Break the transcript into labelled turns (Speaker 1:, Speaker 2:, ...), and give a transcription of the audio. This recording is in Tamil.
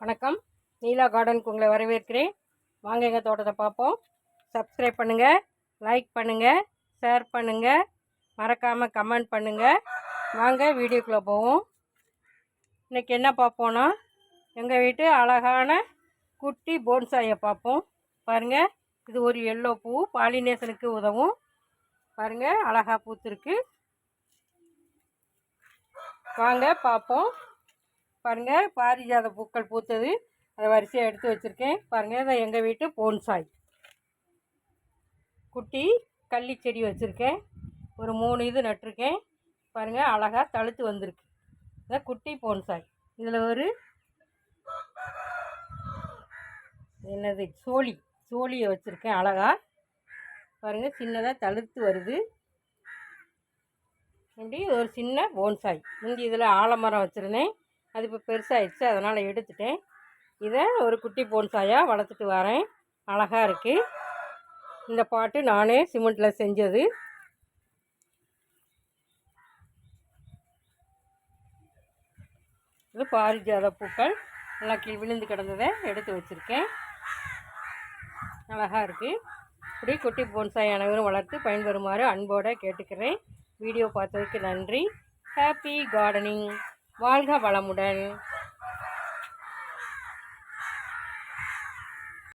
Speaker 1: வணக்கம். நீலா கார்டனுக்கு உங்களை வரவேற்கிறேன். வாங்க எங்கள் தோட்டத்தை பார்ப்போம். சப்ஸ்கிரைப் பண்ணுங்கள் லைக் பண்ணுங்கள் ஷேர் பண்ணுங்கள் மறக்காமல் கமெண்ட் பண்ணுங்கள் வாங்க வீடியோக்குள்ளே போவோம். இன்றைக்கி என்ன பார்ப்போன்னா எங்கள் வீட்டு அழகான குட்டி போன்சாயை பார்ப்போம். பாருங்கள் இது ஒரு எல்லோ பூ பாலினேஷனுக்கு உதவும். பாருங்கள் அழகாக பூத்துருக்கு. வாங்க பார்ப்போம். பாருங்கள் பாரிஜாத பூக்கள் பூத்தது. அதை வரிசையாக எடுத்து வச்சுருக்கேன். பாருங்கள் இதை எங்கள் வீட்டு போன்சாய். குட்டி கள்ளி செடி வச்சுருக்கேன். ஒரு மூணு இது நட்டிருக்கேன். பாருங்கள் அழகாக தழுத்து வந்திருக்கு. இதை குட்டி போன்சாய். இதில் ஒரு என்னது? சோழி சோழியை வச்சுருக்கேன் அழகாக பாருங்கள் சின்னதாக தழுத்து வருது. இப்படி ஒரு சின்ன போன்சாய். முந்தி இதில் ஆலமரம் வச்சுருந்தேன். அது இப்போ பெருசாகிடுச்சு அதனால் எடுத்துட்டேன். இதை ஒரு குட்டி போன்சாயாக வளர்த்துட்டு வரேன். அழகாக இருக்குது இந்த பாட்டு நானே சிமெண்ட்டில் செஞ்சது. இது பாரிஜாத பூக்கள். நல்லா கீழ் விழுந்து கிடந்ததை எடுத்து வச்சுருக்கேன். அழகாக இருக்குது இப்படி குட்டி போன்சாய் அனைவரும் வளர்த்து பயன்பெறுமாறு அன்போடு கேட்டுக்கிறேன். வீடியோ பார்த்ததுக்கு நன்றி. ஹாப்பி கார்டனிங் வாழ்க வளமுடன்.